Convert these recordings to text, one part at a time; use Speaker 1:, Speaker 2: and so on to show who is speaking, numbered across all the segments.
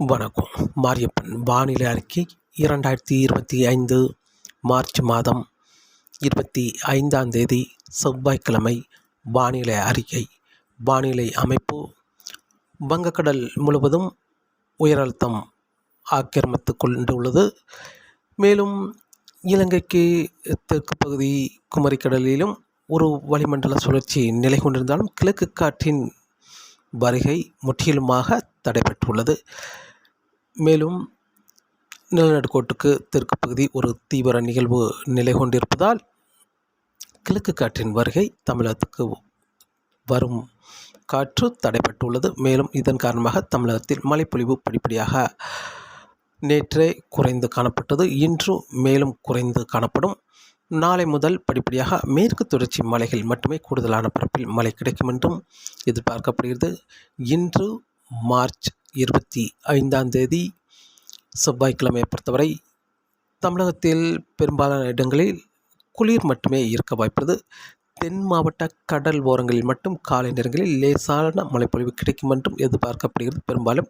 Speaker 1: வணக்கம். மாரியப்பன் வானிலை அறிக்கை இரண்டாயிரத்தி இருபத்தி ஐந்து மார்ச் மாதம் இருபத்தி ஐந்தாம் தேதி செவ்வாய்க்கிழமை. வானிலை அறிக்கை. வானிலை அமைப்பு. வங்கக்கடல் முழுவதும் உயரழுத்தம் ஆக்கிரமித்து கொண்டுள்ளது. மேலும் இலங்கைக்கு தெற்கு பகுதி குமரிக்கடலிலும் ஒரு வளிமண்டல சுழற்சி நிலை கொண்டிருந்தாலும் கிழக்கு காற்றின் வருகை முற்றிலுமாக தடைபெற்றுள்ளது. மேலும் நிலநடுக்கோட்டுக்கு தெற்கு பகுதி ஒரு தீவிர நிகழ்வு நிலை கொண்டிருப்பதால் கிழக்கு காற்றின் வருகை தமிழகத்துக்கு வரும் காற்று தடைப்பட்டுள்ளது மேலும் இதன் காரணமாக தமிழகத்தில் மழைப்பொழிவு படிப்படியாக நேற்றே குறைந்து காணப்பட்டது. இன்று மேலும் குறைந்து காணப்படும். நாளை முதல் படிப்படியாக மேற்கு தொடர்ச்சி மலைகள் மட்டுமே கூடுதலான பரப்பில் மழை கிடைக்கும் என்றும் எதிர்பார்க்கப்படுகிறது. இன்று மார்ச் இருபத்தி ஐந்தாம் தேதி செவ்வாய்க்கிழமையை பொறுத்தவரை தமிழகத்தில் பெரும்பாலான இடங்களில் குளிர் மட்டுமே இருக்க வாய்ப்புள்ளது. தென் மாவட்ட கடல் ஓரங்களில் மட்டும் காலை நேரங்களில் லேசான மழைப்பொழிவு கிடைக்கும் என்றும் எதிர்பார்க்கப்படுகிறது. பெரும்பாலும்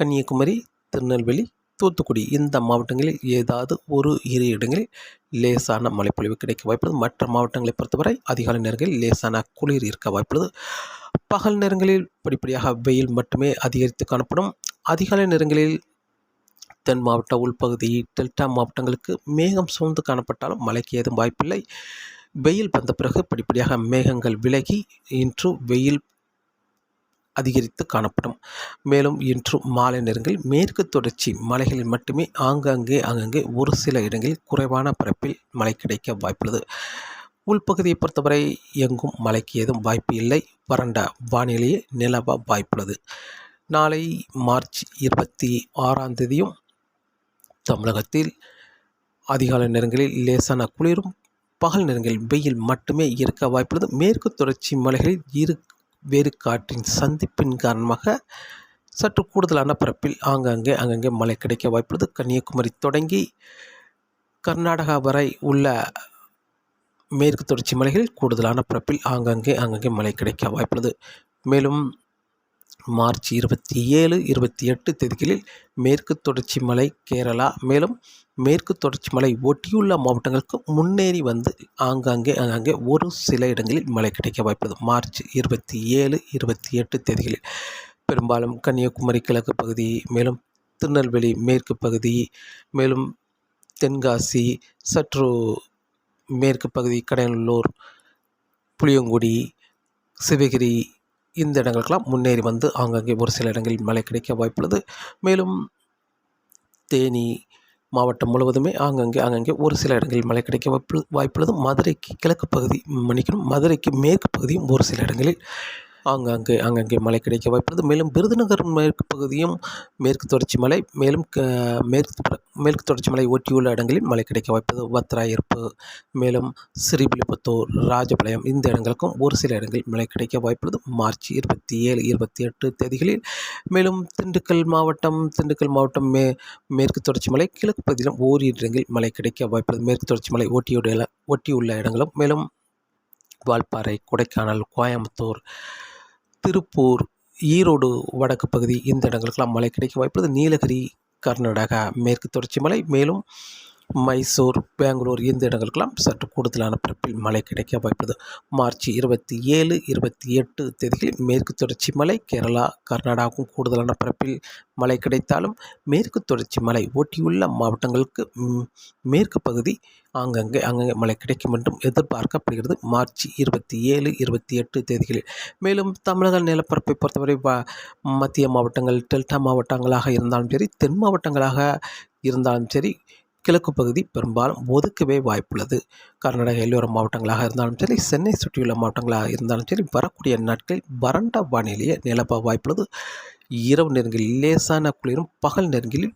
Speaker 1: கன்னியாகுமரி திருநெல்வேலி தூத்துக்குடி இந்த மாவட்டங்களில் ஏதாவது ஒரு இரு இடங்களில் லேசான மழைப்பொழிவு கிடைக்க வாய்ப்புள்ளது. மற்ற மாவட்டங்களை பொறுத்தவரை அதிகாலை நேரங்களில் லேசான குளிர் இருக்க வாய்ப்புள்ளது. பகல் நேரங்களில் படிப்படியாக வெயில் மட்டுமே அதிகரித்து காணப்படும். அதிகாலை நேரங்களில் தென் மாவட்ட உள்பகுதி டெல்டா மாவட்டங்களுக்கு மேகம் சூழ்ந்து காணப்பட்டாலும் மழைக்கு ஏதும் வாய்ப்பில்லை. வெயில் வந்த பிறகு படிப்படியாக மேகங்கள் விலகி இன்று வெயில் அதிகரித்து காணப்படும். மேலும் இன்று மாலை நேரங்களில் மேற்கு தொடர்ச்சி மலைகளில் மட்டுமே ஆங்காங்கே ஆங்காங்கே ஒரு சில இடங்களில் குறைவான பரப்பில் மழை கிடைக்க வாய்ப்புள்ளது. உள்பகுதியை பொறுத்தவரை எங்கும் மழைக்கு ஏதும் வாய்ப்பு இல்லை. வறண்ட வானிலையே நிலவ வாய்ப்புள்ளது. நாளை மார்ச் இருபத்தி ஆறாம் தேதியும் தமிழகத்தில் அதிகாலை நேரங்களில் லேசான குளிரும் பகல் நேரங்களில் வெயில் மட்டுமே இருக்க வாய்ப்புள்ளது. மேற்கு தொடர்ச்சி மலைகளில் இரு வேறு காற்றின் சந்திப்பின் காரணமாக சற்று கூடுதலான பரப்பில் ஆங்காங்கே அங்கங்கே மழை கிடைக்க வாய்ப்புள்ளது. கன்னியாகுமரி தொடங்கி கர்நாடகா வரை உள்ள மேற்கு தொடர்ச்சி மலைகளில் கூடுதலான பரப்பில் ஆங்காங்கே அங்கங்கே மழை கிடைக்க வாய்ப்புள்ளது. மேலும் மார்ச் இருபத்தி ஏழு இருபத்தி எட்டு தேதிகளில் மேற்கு தொடர்ச்சி மலை கேரளா மேலும் மேற்கு தொடர்ச்சி மலை ஒட்டியுள்ள மாவட்டங்களுக்கு முன்னேறி வந்து ஆங்காங்கே ஆங்காங்கே ஒரு சில இடங்களில் மழை கிடைக்க வாய்ப்புள்ளது. மார்ச் இருபத்தி ஏழு இருபத்தி எட்டு தேதிகளில் பெரும்பாலும் கன்னியாகுமரி கிழக்கு பகுதி மேலும் திருநெல்வேலி மேற்கு பகுதி மேலும் தென்காசி சற்று மேற்கு பகுதி கடையநல்லூர் புளியங்குடி சிவகிரி இந்த இடங்களுக்கெல்லாம் முன்னேறி வந்து ஆங்காங்கே ஒரு சில இடங்களில் மழை கிடைக்க வாய்ப்புள்ளது. மேலும் தேனி மாவட்டம் முழுவதுமே ஆங்கங்கே ஆங்கங்கே ஒரு சில இடங்களில் மழை கிடைக்க வாய்ப்பு வாய்ப்புள்ளது. மதுரைக்கு கிழக்கு பகுதி மன்னிக்கணும். மதுரைக்கு மேற்கு பகுதியும் ஒரு சில இடங்களில் ஆங்காங்கே ஆங்காங்கே மழை கிடைக்க வாய்ப்புள்ளது. மேலும் விருதுநகர் மேற்கு பகுதியும் மேற்கு தொடர்ச்சி மலை மேலும் மேற்கு மேற்கு தொடர்ச்சி மலை ஒட்டியுள்ள இடங்களில் மழை கிடைக்க வாய்ப்பது வத்ராயிருப்பு மேலும் ஸ்ரீவில்லிபுத்தூர் ராஜபாளையம் இந்த இடங்களுக்கும் ஒரு சில இடங்களில் மழை கிடைக்க வாய்ப்புள்ளது. மார்ச் இருபத்தி ஏழு இருபத்தி எட்டு தேதிகளில். மேலும் திண்டுக்கல் மாவட்டம் திண்டுக்கல் மாவட்டம் மே மேற்கு தொடர்ச்சி மலை கிழக்கு பகுதியிலும் ஓரிரு இடங்களில் மழை கிடைக்க வாய்ப்புள்ளது. மேற்கு தொடர்ச்சி மலை ஒட்டியுள்ள ஒட்டியுள்ள இடங்களும் மேலும் வால்பாறை கொடைக்கானல் கோயம்புத்தூர் திருப்பூர் ஈரோடு வடக்கு பகுதி இந்த இடங்களுக்கெல்லாம் மழை கிடைக்க வாய்ப்புள்ளது. நீலகிரி கர்நாடகா மேற்கு தொடர்ச்சி மலை. மேலும் மைசூர் பெங்களூர் இந்த இடங்களுக்கெல்லாம் சற்று கூடுதலான பரப்பில் மழை கிடைக்க வாய்ப்பது மார்ச் இருபத்தி ஏழு இருபத்தி எட்டு தேதிகளில் மேற்கு தொடர்ச்சி மலை கேரளா கர்நாடகாவுக்கும் கூடுதலான பரப்பில் மழை கிடைத்தாலும் மேற்கு தொடர்ச்சி மலை ஒட்டியுள்ள மாவட்டங்களுக்கு மேற்கு பகுதி ஆங்கங்கே அங்கங்கே மழை கிடைக்கும் என்றும் எதிர்பார்க்கப்படுகிறது. மார்ச் இருபத்தி ஏழு இருபத்தி எட்டு தேதிகளில். மேலும் தமிழக நிலப்பரப்பை பொறுத்தவரை மத்திய மாவட்டங்கள் டெல்டா மாவட்டங்களாக இருந்தாலும் சரி தென் மாவட்டங்களாக இருந்தாலும் சரி கிழக்கு பகுதி பெரும்பாலும் ஒதுக்கவே வாய்ப்புள்ளது. கர்நாடக எல்லோர மாவட்டங்களாக இருந்தாலும் சரி சென்னை சுற்றியுள்ள மாவட்டங்களாக இருந்தாலும் சரி வரக்கூடிய நாட்களில் வறண்ட வானிலையே நிலப்ப வாய்ப்புள்ளது. இரவு நேரங்களில் லேசான குளிரும் பகல் நேரங்களில்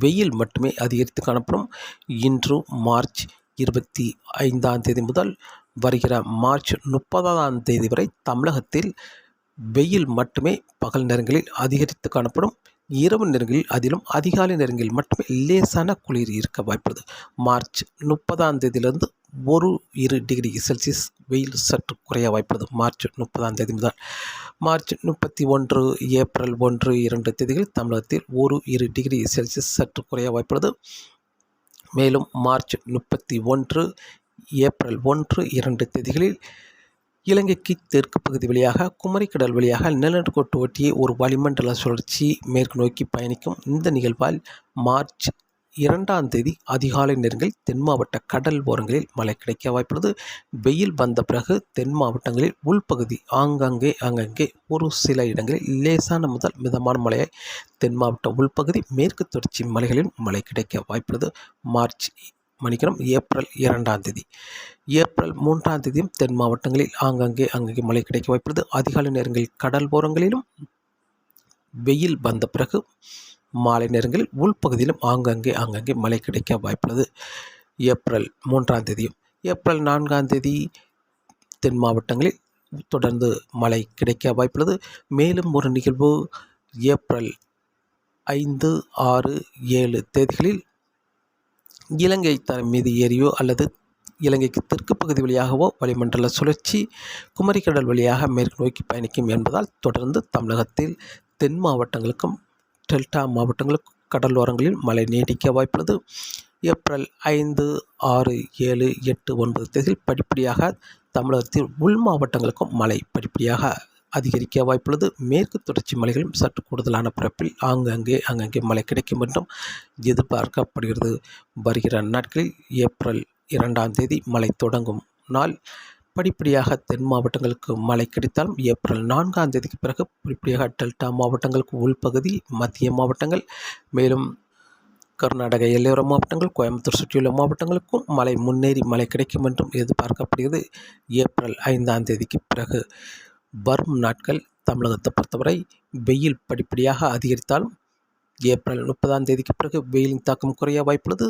Speaker 1: வெயில் மட்டுமே அதிகரித்து காணப்படும். இன்று மார்ச் இருபத்தி ஐந்தாம் தேதி முதல் வருகிற மார்ச் முப்பதாம் தேதி வரை தமிழகத்தில் வெயில் மட்டுமே பகல் நேரங்களில் அதிகரித்து காணப்படும். இரவு நேரங்களில் அதிலும் அதிகாலை நேரங்களில் மட்டுமே லேசான குளிர் இருக்க வாய்ப்புள்ளது. மார்ச் முப்பதாம் தேதியிலிருந்து ஒரு இரு டிகிரி செல்சியஸ் வெயில் சற்று குறைய வாய்ப்புள்ளது. மார்ச் முப்பதாம் தேதி முதல் மார்ச் முப்பத்தி ஒன்று ஏப்ரல் ஒன்று இரண்டு தேதிகள் தமிழகத்தில் ஒரு இரு டிகிரி செல்சியஸ் சற்று குறைய வாய்ப்புள்ளது. மேலும் மார்ச் முப்பத்தி ஒன்று ஏப்ரல் ஒன்று இரண்டு தேதிகளில் இலங்கைக்கு தெற்கு பகுதி வழியாக குமரிக்கடல் வழியாக நிலநடுக்கோட்டு ஒட்டிய ஒரு வளிமண்டல சுழற்சி மேற்கு நோக்கி பயணிக்கும் இந்த நிகழ்வால் மார்ச் இரண்டாம் தேதி அதிகாலை நேரங்களில் தென் மாவட்ட கடல் ஓரங்களில் மழை கிடைக்க வாய்ப்புள்ளது. வெயில் வந்த பிறகு தென் மாவட்டங்களில் உள்பகுதி ஆங்காங்கே அங்கங்கே ஒரு சில இடங்களில் லேசான முதல் மிதமான மழையை தென் மாவட்ட உள்பகுதி மேற்கு தொடர்ச்சி மலைகளில் மழை கிடைக்க வாய்ப்புள்ளது. மார்ச் மணிக்கிறோம் ஏப்ரல் இரண்டாம் தேதி. ஏப்ரல் மூன்றாம் தேதியும் தென் மாவட்டங்களில் ஆங்காங்கே அங்கங்கே மழை கிடைக்க வாய்ப்புள்ளது. அதிகாலை நேரங்களில் கடல் ஓரங்களிலும் வெயில் வந்த பிறகு மாலை நேரங்களில் உள்பகுதியிலும் ஆங்காங்கே ஆங்காங்கே மழை கிடைக்க வாய்ப்புள்ளது. ஏப்ரல் மூன்றாம் தேதியும் ஏப்ரல் நான்காம் தேதி தென் மாவட்டங்களில் தொடர்ந்து மழை கிடைக்க வாய்ப்புள்ளது. மேலும் ஒரு நிகழ்வு ஏப்ரல் ஐந்து ஆறு ஏழு தேதிகளில் இலங்கை த மீது ஏறியோ அல்லது இலங்கைக்கு தெற்கு பகுதி வழியாகவோ வளிமண்டல சுழற்சி குமரிக்கடல் வழியாக மேற்கு நோக்கி பயணிக்கும் என்பதால் தொடர்ந்து தமிழகத்தில் தென் மாவட்டங்களுக்கும் டெல்டா மாவட்டங்களுக்கும் கடலோரங்களில் மழை நீடிக்க வாய்ப்புள்ளது. ஏப்ரல் ஐந்து ஆறு ஏழு எட்டு ஒன்பது தேதியில் படிப்படியாக தமிழகத்தில் உள் மாவட்டங்களுக்கும் மழை படிப்படியாக அதிகரிக்க வாய்ப்புள்ளது. மேற்கு தொடர்ச்சி மலைகளும் சற்று கூடுதலான பரப்பில் ஆங்காங்கே அங்கங்கே மழை கிடைக்கும் என்றும் எதிர்பார்க்கப்படுகிறது. வருகிற நாட்களில் ஏப்ரல் இரண்டாம் தேதி மழை தொடங்கும். நாள் படிப்படியாக தென் மாவட்டங்களுக்கு மழை கிடைத்தாலும் ஏப்ரல் நான்காம் தேதிக்கு பிறகு படிப்படியாக டெல்டா மாவட்டங்களுக்கு உள்பகுதி மத்திய மாவட்டங்கள் மேலும் கர்நாடக எல்லையோர மாவட்டங்கள் கோயம்புத்தூர் சுற்றியுள்ள மாவட்டங்களுக்கும் மழை முன்னேறி மழை கிடைக்கும் என்றும் எதிர்பார்க்கப்படுகிறது. ஏப்ரல் ஐந்தாம் தேதிக்கு பிறகு வரும் நாட்கள் தமிழகத்தை பொறுத்தவரை வெயில் படிப்படியாக அதிகரித்தாலும் ஏப்ரல் முப்பதாம் தேதிக்கு பிறகு வெயிலின் தாக்கம் குறைய வாய்ப்புள்ளது.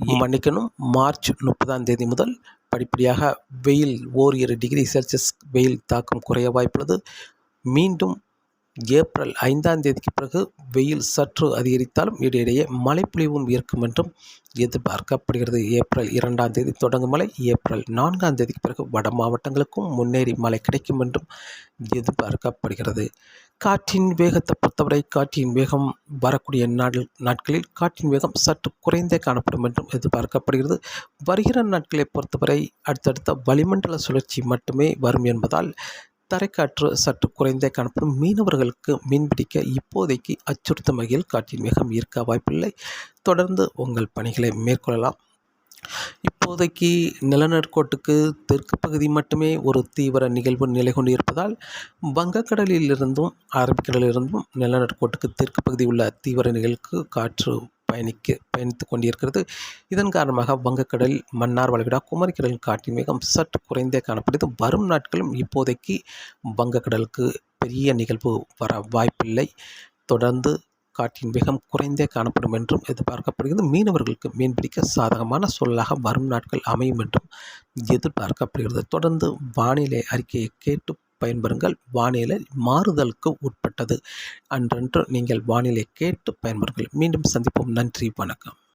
Speaker 1: மன்னிக்கணும். மார்ச் முப்பதாம் தேதி முதல் படிப்படியாக வெயில் ஓரிரு டிகிரி செல்சியஸ் வெயில் தாக்கம் குறைய வாய்ப்புள்ளது. மீண்டும் ஏப்ரல் ஐந்தாம் தேதிக்கு பிறகு வெயில் சற்று அதிகரித்தாலும் இடையிடையே மழைப்பொழிவும் இருக்கும் என்றும் எதிர்பார்க்கப்படுகிறது. ஏப்ரல் இரண்டாம் தேதி தொடங்கும் மழை ஏப்ரல் நான்காம் தேதிக்கு பிறகு வட மாவட்டங்களுக்கும் முன்னேறி மழை கிடைக்கும் என்றும் எதிர்பார்க்கப்படுகிறது. காற்றின் வேகத்தை பொறுத்தவரை காற்றின் வேகம் வரக்கூடிய நாள் நாட்களில் காற்றின் வேகம் சற்று குறைந்தே காணப்படும் என்றும் எதிர்பார்க்கப்படுகிறது. வருகிற நாட்களை பொறுத்தவரை அடுத்தடுத்த வளிமண்டல சுழற்சி மட்டுமே வரும் என்பதால் தரைக்காற்று சற்று குறைந்தே காணப்படும். மீனவர்களுக்கு மீன்பிடிக்க இப்போதைக்கு அச்சுறுத்தும் வகையில் காற்றின் வேகம் இருக்க வாய்ப்பில்லை. தொடர்ந்து உங்கள் பணிகளை மேற்கொள்ளலாம். இப்போதைக்கு நிலநடுக்கோட்டுக்கு தெற்கு பகுதி மட்டுமே ஒரு தீவிர நிகழ்வு நிலை கொண்டு இருப்பதால் வங்கக்கடலிலிருந்தும் அரபிக்கடலிலிருந்தும் நிலநடுக்கோட்டுக்கு தெற்கு பகுதி உள்ள தீவிர நிகழ்வுக்கு காற்று பயணிக்க பயணித்து கொண்டிருக்கிறது. இதன் காரணமாக வங்கக்கடல் மன்னார் வளைகுடா குமரிக்கடலின் காற்றின் வேகம் சற்று குறைந்தே காணப்படுது வரும் நாட்களும் இப்போதைக்கு வங்கக்கடலுக்கு பெரிய நிகழ்வு வர வாய்ப்பில்லை. தொடர்ந்து காற்றின் வேகம் குறைந்தே காணப்படும் என்றும் எதிர்பார்க்கப்படுகிறது. மீனவர்களுக்கு மீன்பிடிக்க சாதகமான சூழலாக வரும் நாட்கள் அமையும் என்றும் எதிர்பார்க்கப்படுகிறது. தொடர்ந்து வானிலை அறிக்கையை கேட்டு பயன்பெறுங்கள். வானிலை மாறுதலுக்கு உட்பட்டது. அன்றன்று நீங்கள் வானிலை கேட்டு பயன்பெறுங்கள். மீண்டும் சந்திப்போம். நன்றி. வணக்கம்.